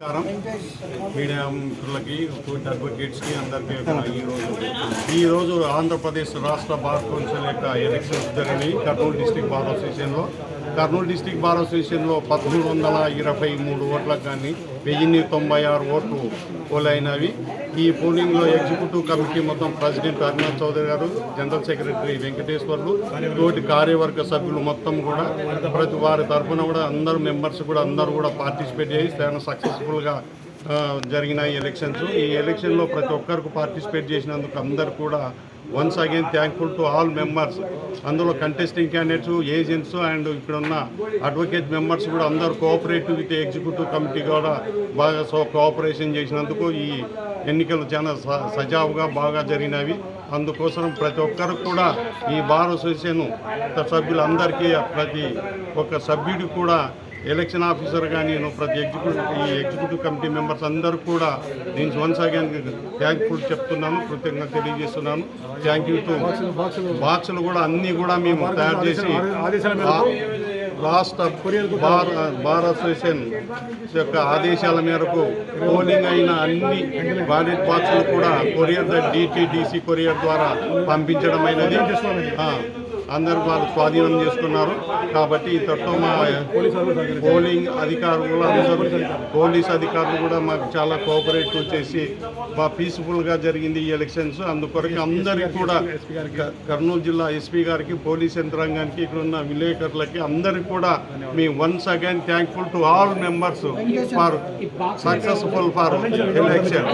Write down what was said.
నమస్కారం. మీడియా మిత్రులకి కోర్టు అడ్వకేట్స్కి అందరికీ ఈరోజు ఈరోజు ఆంధ్రప్రదేశ్ రాష్ట్ర బార్ కౌన్సిల్ యొక్క ఎలక్షన్స్ జరిగినాయి కర్నూలు డిస్టిక్ బార్ అసోసియేషన్లో. కర్నూలు డిస్టిక్ బార్ అసోసియేషన్లో పదమూడు వందల ఇరవై మూడు ఓట్లకు కానీ వెయ్యిన్ని తొంభై ఆరు ఓట్లు పోలైనవి. ఈ పోలింగ్లో ఎగ్జిక్యూటివ్ కమిటీ మొత్తం ప్రెసిడెంట్ అరుణాథ్ చౌదరి గారు జనరల్ సెక్రటరీ వెంకటేశ్వర్లు తోటి కార్యవర్గ సభ్యులు మొత్తం కూడా ప్రతి వారి తరఫున కూడా అందరు మెంబర్స్ కూడా అందరూ కూడా పార్టిసిపేట్ చేసి చాలా సక్సెస్ఫుల్గా జరిగిన ఎలక్షన్స్ ఈ ఎలక్షన్లో ప్రతి ఒక్కరికి పార్టిసిపేట్ చేసినందుకు అందరు కూడా once again thankful to all members అందులో కంటెస్టింగ్ క్యాండిడేట్స్ ఏజెంట్స్ అండ్ ఇక్కడున్న అడ్వకేట్ మెంబర్స్ కూడా అందరు కోఆపరేటివ్ విత్ ఎగ్జిక్యూటివ్ కమిటీ కూడా బాగా సో కోఆపరేషన్ చేసినందుకు ఈ ఎన్నికలు చాలా స- సజావుగా బాగా జరిగినవి. అందుకోసం ప్రతి ఒక్కరికి కూడా ఈ బార్ అసోసియేషన్ సభ్యులందరికీ ప్రతి ఒక్క సభ్యుడికి కూడా ఎలక్షన్ ఆఫీసర్ కానీ నేను ప్రతి ఎగ్జిక్యూటివ్ ఈ ఎగ్జిక్యూటివ్ కమిటీ మెంబర్స్ అందరూ కూడా నేను వన్స్ అగైన్ థ్యాంక్ఫుల్ చెప్తున్నాను కృతజ్ఞత తెలియజేస్తున్నాను. థ్యాంక్ యూ టు బాక్సులు కూడా అన్నీ కూడా మేము తయారు చేసి రాష్ట్ర బార్ బార్ అసోసియేషన్ యొక్క ఆదేశాల మేరకు పోలింగ్ అయిన అన్ని బ్యాలెట్ బాక్సులు కూడా కొరియర్ డిటిడిసి కొరియర్ ద్వారా పంపించడం అయినది. అందరూ వాళ్ళు స్వాధీనం చేసుకున్నారు. కాబట్టి ఇంతటితో మా పోలింగ్ అధికారులు అందరూ పోలీస్ అధికారులు కూడా మాకు చాలా కోఆపరేటివ్ చేసి బాగా పీస్ఫుల్గా జరిగింది ఈ ఎలక్షన్స్ అందుకొరకు అందరికీ కూడా కర్నూలు జిల్లా ఎస్పీ గారికి పోలీస్ యంత్రాంగానికి ఇక్కడ ఉన్న విలేకరులకి అందరికీ కూడా మీ once again thankful to all members for successful for election